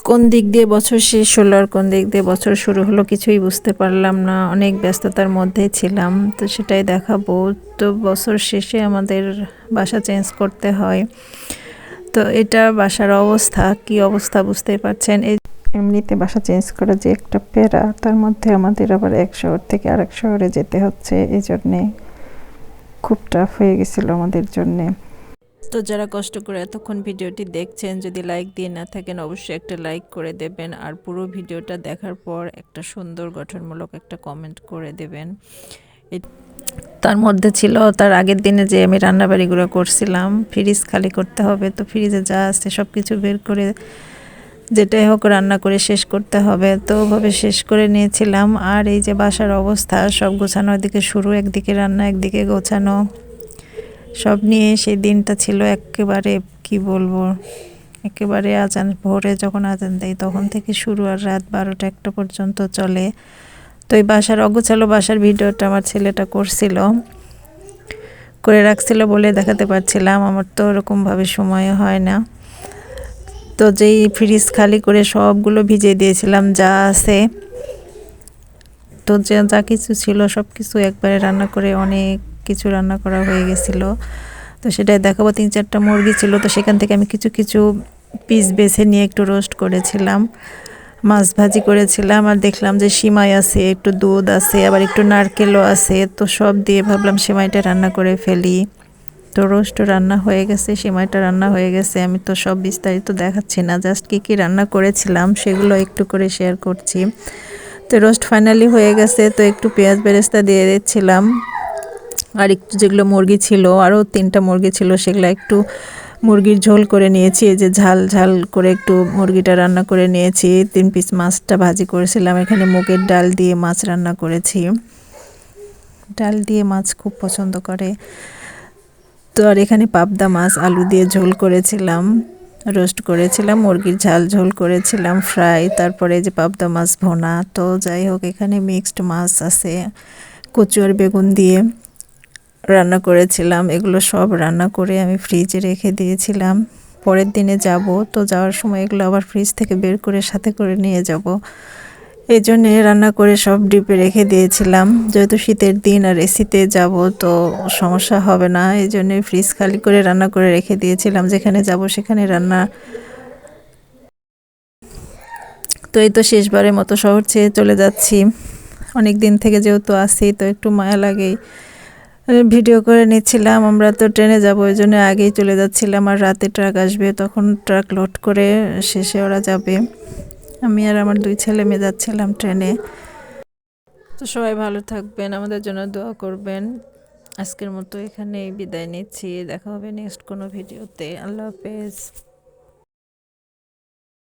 কোন দিক দিয়ে বছর শেষ হলো আর কোন দিক দিয়ে বছর শুরু হলো কিছুই বুঝতে পারলাম না। অনেক ব্যস্ততার মধ্যে ছিলাম, তো সেটাই দেখাবো। তো বছর শেষে আমাদের বাসা চেঞ্জ করতে হয়। তো এটা বাসার অবস্থা, কি অবস্থা বুঝতেই পারছেন? এই এমনিতে বাসা চেঞ্জ করা যে একটা প্যারা, তার মধ্যে আমাদের আবার এক শহর থেকে আরেক শহরে যেতে হচ্ছে। এই জন্যে খুব টাফ হয়ে গেছিল আমাদের জন্যে। তো যারা কষ্ট করে এতক্ষণ ভিডিওটি দেখছেন, যদি লাইক দিয়ে না থাকেন, অবশ্যই একটা লাইক করে দেবেন। আর পুরো ভিডিওটা দেখার পর একটা সুন্দর গঠনমূলক একটা কমেন্ট করে দেবেন। তার মধ্যে ছিল, তার আগের দিনে যে আমি রান্নাবাড়িগুলো করছিলাম ফ্রিজ খালি করতে হবে, তো ফ্রিজে যা আছে সব কিছু বের করে যেটাই হোক রান্না করে শেষ করতে হবে। তো ওভাবে শেষ করে নিয়েছিলাম। আর এই যে বাসার অবস্থা, সব গোছানো, একদিকে শুরু, একদিকে রান্না, একদিকে গোছানো। সব নিয়ে সেই দিনটা ছিল একেবারে, কি বলব, একেবারে আজান, ভোরে যখন আজান দেয় তখন থেকে শুরু আর রাত বারোটা একটা পর্যন্ত চলে। তো এই বাসার, অগোছালো বাসার ভিডিওটা আমার ছেলেটা করছিল, করে রাখছিল বলে দেখাতে পারছিলাম, আমার তো ওরকমভাবে সময় হয় না। তো যেই ফ্রিজ খালি করে সবগুলো ভিজিয়ে দিয়েছিলাম, যা আছে, তো যা যা কিছু ছিল সব কিছু একবারে রান্না করে অনেক কিছু রান্না করা হয়ে গেছিল। তো সেটাই দেখাবো, তিন চারটা মুরগি ছিল, তো সেখান থেকে আমি কিছু কিছু পিস বেছে নিয়ে একটু রোস্ট করেছিলাম। মাছ ভাজি করেছিলাম আর দেখলাম যে সিমাই আছে, একটু দুধ আছে, আবার একটু নারকেলও আছে, তো সব দিয়ে ভাবলাম সিমাইটা রান্না করে ফেলি। তো রোস্ট রান্না হয়ে গেছে, সিমাইটা রান্না হয়ে গেছে, আমি তো সব বিস্তারিত দেখাচ্ছি না জাস্ট কী কী রান্না করেছিলাম সেগুলো একটু করে শেয়ার করছি। তো রোস্ট ফাইনালি হয়ে গেছে, তো একটু পেঁয়াজ বেরেস্তা দিয়ে দিচ্ছিলাম। আর একটু যেগুলো মুরগি ছিল আরও তিনটা মুরগি ছিল, সেগুলো একটু মুরগির ঝোল করে নিয়েছি। এই যে ঝাল ঝাল করে একটু মুরগিটা রান্না করে নিয়েছি। তিন পিস মাছটা ভাজি করেছিলাম। এখানে মুগের ডাল দিয়ে মাছ রান্না করেছি। ডাল দিয়ে মাছ খুব পছন্দ করে। তো আর এখানে পাবদা মাছ, আলু দিয়ে ঝোল করেছিলাম, রোস্ট করেছিলাম, মুরগির ঝাল ঝোল করেছিলাম, ফ্রাই, তারপরে যে পাবদা মাছ ভোনা। তো যাই হোক, এখানে মিক্সড মাছ আছে, কচু আর বেগুন দিয়ে। রান্না করেছিলাম, এগুলো সব রান্না করে আমি ফ্রিজে রেখে দিয়েছিলাম। পরের দিনে যাব, তো যাওয়ার সময় এগুলো আবার ফ্রিজ থেকে বের করে সাথে করে নিয়ে যাব। এই জন্যে রান্না করে সব ডিপে রেখে দিয়েছিলাম। যেহেতু শীতের দিন আর এসিতে যাব, তো সমস্যা হবে না। এই জন্যে ফ্রিজ খালি করে রান্না করে রেখে দিয়েছিলাম, যেখানে যাব সেখানে রান্না। তো এই তো শেষবারের মতো শহর ছেড়ে চলে যাচ্ছি। অনেক দিন থেকে যেহেতু আসি তো একটু মায়া লাগেই। ভিডিও করে নিচ্ছিলাম, আমরা তো ট্রেনে যাব, ওই জন্য আগেই চলে যাচ্ছিলাম আর রাতে ট্রাক আসবে, তখন ট্রাক লোড করে শেষে ওরা যাবে। আমি আর আমার দুই ছেলে মেয়ে যাচ্ছিলাম ট্রেনে। তো সবাই ভালো থাকবেন, আমাদের জন্য দোয়া করবেন। আজকের মতো এখানেই বিদায় নিচ্ছি, দেখা হবে নেক্সট কোনো ভিডিওতে। আল্লাহ হাফেজ।